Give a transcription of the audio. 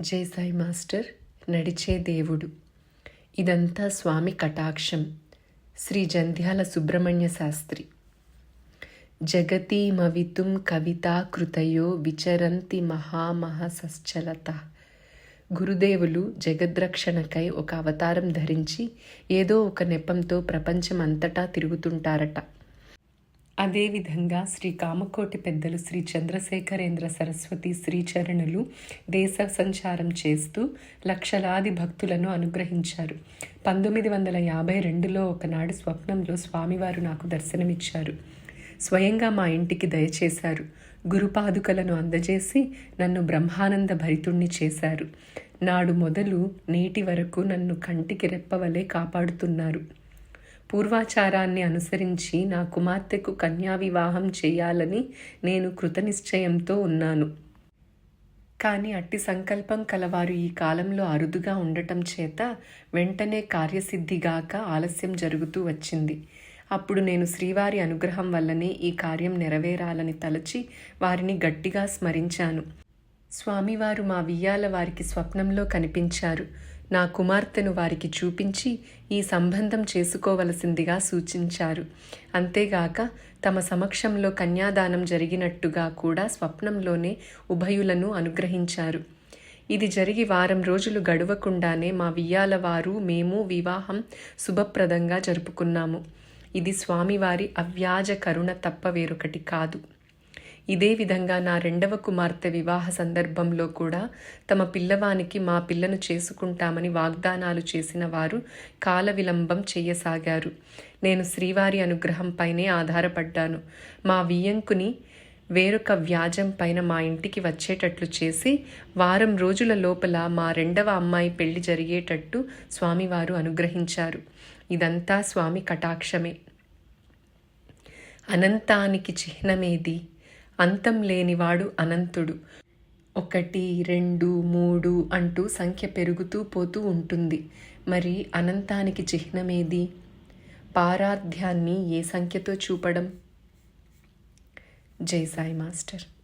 జై సాయి మాస్టర్ నడిచే దేవుడు. ఇదంతా స్వామి కటాక్షం. శ్రీ జంధ్యాల సుబ్రహ్మణ్య శాస్త్రి. జగతీమవితుం కవితా కృతయో విచరంతి మహామహసశ్చలత. గురుదేవులు జగద్రక్షణకై ఒక అవతారం ధరించి ఏదో ఒక నెపంతో ప్రపంచం అంతటా తిరుగుతుంటారట. అదేవిధంగా శ్రీ కామకోటి పెద్దలు శ్రీ చంద్రశేఖరేంద్ర సరస్వతి శ్రీచరణులు దేశ సంచారం చేస్తూ లక్షలాది భక్తులను అనుగ్రహించారు. పంతొమ్మిది వందల యాభై రెండులో ఒకనాడు స్వప్నంలో స్వామివారు నాకు దర్శనమిచ్చారు. స్వయంగా మా ఇంటికి దయచేశారు. గురుపాదుకలను అందజేసి నన్ను బ్రహ్మానంద భరితుణ్ణి చేశారు. నాడు మొదలు నేటి వరకు నన్ను కంటికి రెప్పవలే కాపాడుతున్నారు. పూర్వాచారాన్ని అనుసరించి నా కుమార్తెకు కన్యా వివాహం చేయాలని నేను కృతనిశ్చయంతో ఉన్నాను. కానీ అట్టి సంకల్పం కలవారు ఈ కాలంలో అరుదుగా ఉండటం చేత వెంటనే కార్యసిద్ధిగాక ఆలస్యం జరుగుతూ వచ్చింది. అప్పుడు నేను శ్రీవారి అనుగ్రహం వల్లనే ఈ కార్యం నెరవేరాలని తలచి వారిని గట్టిగా స్మరించాను. స్వామివారు మా వియ్యాల వారికి స్వప్నంలో కనిపించారు. నా కుమార్తెను వారికి చూపించి ఈ సంబంధం చేసుకోవలసిందిగా సూచించారు. అంతేగాక తమ సమక్షంలో కన్యాదానం జరిగినట్టుగా కూడా స్వప్నంలోనే ఉభయులను అనుగ్రహించారు. ఇది జరిగి వారం రోజులు గడవకుండానే మా వియ్యాల వారు మేము వివాహం శుభప్రదంగా జరుపుకున్నాము. ఇది స్వామివారి అవ్యాజ కరుణ తప్ప వేరొకటి కాదు. ఇదే విధంగా నా రెండవ కుమార్తె వివాహ సందర్భంలో కూడా తమ పిల్లవానికి మా పిల్లను చేసుకుంటామని వాగ్దానాలు చేసిన వారు కాల విలంబం చేయసాగారు. నేను శ్రీవారి అనుగ్రహంపైనే ఆధారపడ్డాను. మా వియ్యంకుని వేరొక వ్యాజం పైన మా ఇంటికి వచ్చేటట్లు చేసి వారం రోజుల లోపల మా రెండవ అమ్మాయి పెళ్ళి జరిగేటట్టు స్వామివారు అనుగ్రహించారు. ఇదంతా స్వామి కటాక్షమే. అనంతానికి చిహ్నమేది? అంతం లేనివాడు అనంతుడు. ఒకటి రెండు మూడు అంటూ సంఖ్య పెరుగుతూ పోతూ ఉంటుంది. మరి అనంతానికి చిహ్నమేది? పారాధ్యాన్ని ఏ సంఖ్యతో చూపడం? జై సాయి మాస్టర్.